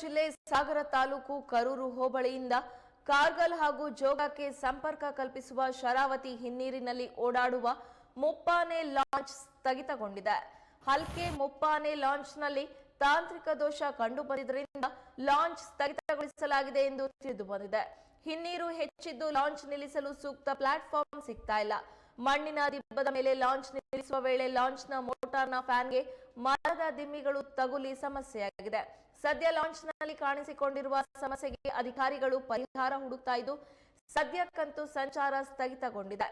ಜಿಲ್ಲೆ ಸಾಗರ ತಾಲೂಕು ಕರೂರು ಹೋಬಳಿಯಿಂದ ಕಾರ್ಗಲ್ ಹಾಗೂ ಜೋಗಕ್ಕೆ ಸಂಪರ್ಕ ಕಲ್ಪಿಸುವ ಶರಾವತಿ ಹಿನ್ನೀರಿನಲ್ಲಿ ಓಡಾಡುವ ಮುಪ್ಪಾನೆ ಲಾಂಚ್ ಸ್ಥಗಿತಗೊಂಡಿದೆ. ಹಲ್ಕೆ ಮುಪ್ಪಾನೆ ಲಾಂಚ್ನಲ್ಲಿ ತಾಂತ್ರಿಕ ದೋಷ ಕಂಡುಬಂದಿದ್ದರಿಂದ ಲಾಂಚ್ ಸ್ಥಗಿತಗೊಳಿಸಲಾಗಿದೆ ಎಂದು ತಿಳಿದು ಬಂದಿದೆ ಹಿನ್ನೀರು ಹೆಚ್ಚಿದ್ದು ಲಾಂಚ್ ನಿಲ್ಲಿಸಲು ಸೂಕ್ತ ಪ್ಲಾಟ್ಫಾರ್ಮ್ ಸಿಗ್ತಾ ಇಲ್ಲ. ಮಣ್ಣಿನ ದಿಬ್ಬದ ಮೇಲೆ ಲಾಂಚ್ ನಿಲ್ಲಿಸುವ ವೇಳೆ ಲಾಂಚ್ನ ಮೋಟಾರ್ನ ಫ್ಯಾನ್ಗೆ ಮರದ ದಿಮ್ಮಿಗಳು ತಗುಲಿ ಸಮಸ್ಯೆಯಾಗಿದೆ. ಸದ್ಯ ಲಾಂಚ್ನಲ್ಲಿ ಕಾಣಿಸಿಕೊಂಡಿರುವ ಸಮಸ್ಯೆಗೆ ಅಧಿಕಾರಿಗಳು ಪರಿಹಾರ ಹುಡುಕ್ತಾ ಇದ್ದು ಸದ್ಯಕ್ಕಂತೂ ಸಂಚಾರ ಸ್ಥಗಿತಗೊಂಡಿದೆ.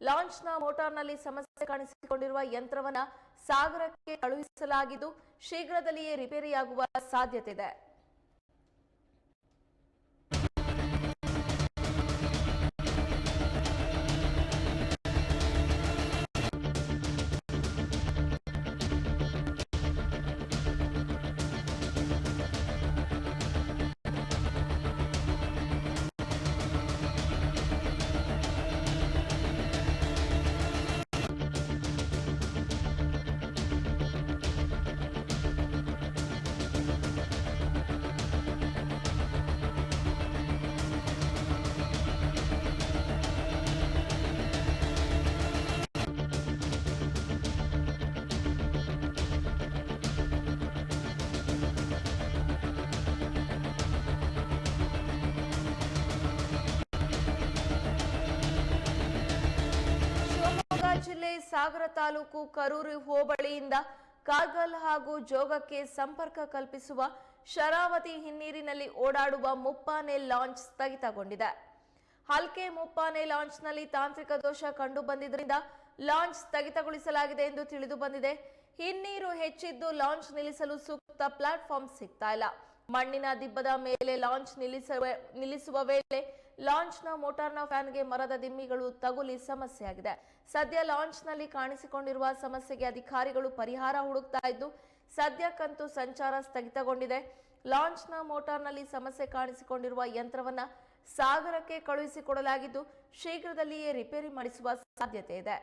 ಲಾಂಚ್ನ ಮೋಟಾರ್ನಲ್ಲಿ ಸಮಸ್ಯೆ ಕಾಣಿಸಿಕೊಂಡಿರುವ ಯಂತ್ರವನ್ನ ಸಾಗರಕ್ಕೆ ಕಳುಹಿಸಲಾಗಿದ್ದು, ಶೀಘ್ರದಲ್ಲಿಯೇ ರಿಪೇರಿಯಾಗುವ ಸಾಧ್ಯತೆ ಇದೆ. ಜಿಲ್ಲೆ ಸಾಗರ ತಾಲೂಕು ಕರೂರು ಹೋಬಳಿಯಿಂದ ಕಾರ್ಗಲ್ ಹಾಗೂ ಜೋಗಕ್ಕೆ ಸಂಪರ್ಕ ಕಲ್ಪಿಸುವ ಶರಾವತಿ ಹಿನ್ನೀರಿನಲ್ಲಿ ಓಡಾಡುವ ಮುಪ್ಪಾನೆ ಲಾಂಚ್ ಸ್ಥಗಿತಗೊಂಡಿದೆ. ಹಲ್ಕೆ ಮುಪ್ಪಾನೆ ಲಾಂಚ್ನಲ್ಲಿ ತಾಂತ್ರಿಕ ದೋಷ ಕಂಡು ಬಂದಿದ್ದರಿಂದ ಲಾಂಚ್ ಸ್ಥಗಿತಗೊಳಿಸಲಾಗಿದೆ ಎಂದು ತಿಳಿದು ಬಂದಿದೆ ಹಿನ್ನೀರು ಹೆಚ್ಚಿದ್ದು ಲಾಂಚ್ ನಿಲ್ಲಿಸಲು ಸೂಕ್ತ ಪ್ಲಾಟ್ಫಾರ್ಮ್ ಸಿಗ್ತಾ ಇಲ್ಲ. ಮಣ್ಣಿನ ದಿಬ್ಬದ ಮೇಲೆ ಲಾಂಚ್ ನಿಲ್ಲಿಸುವ ನಿಲ್ಲಿಸುವ ವೇಳೆ ಲಾಂಚ್ನ ಮೋಟಾರ್ನ ಫ್ಯಾನ್ಗೆ ಮರದ ದಿಮ್ಮಿಗಳು ತಗುಲಿ ಸಮಸ್ಯೆಯಾಗಿದೆ. ಸದ್ಯ ಲಾಂಚ್ನಲ್ಲಿ ಕಾಣಿಸಿಕೊಂಡಿರುವ ಸಮಸ್ಯೆಗೆ ಅಧಿಕಾರಿಗಳು ಪರಿಹಾರ ಹುಡುಕ್ತಾ ಇದ್ದು ಸದ್ಯಕ್ಕಂತೂ ಸಂಚಾರ ಸ್ಥಗಿತಗೊಂಡಿದೆ. ಲಾಂಚ್ನ ಮೋಟಾರ್ನಲ್ಲಿ ಸಮಸ್ಯೆ ಕಾಣಿಸಿಕೊಂಡಿರುವ ಯಂತ್ರವನ್ನ ಸಾಗರಕ್ಕೆ ಕಳುಹಿಸಿಕೊಡಲಾಗಿದ್ದು, ಶೀಘ್ರದಲ್ಲಿಯೇ ರಿಪೇರಿ ಮಾಡಿಸುವ ಸಾಧ್ಯತೆ ಇದೆ.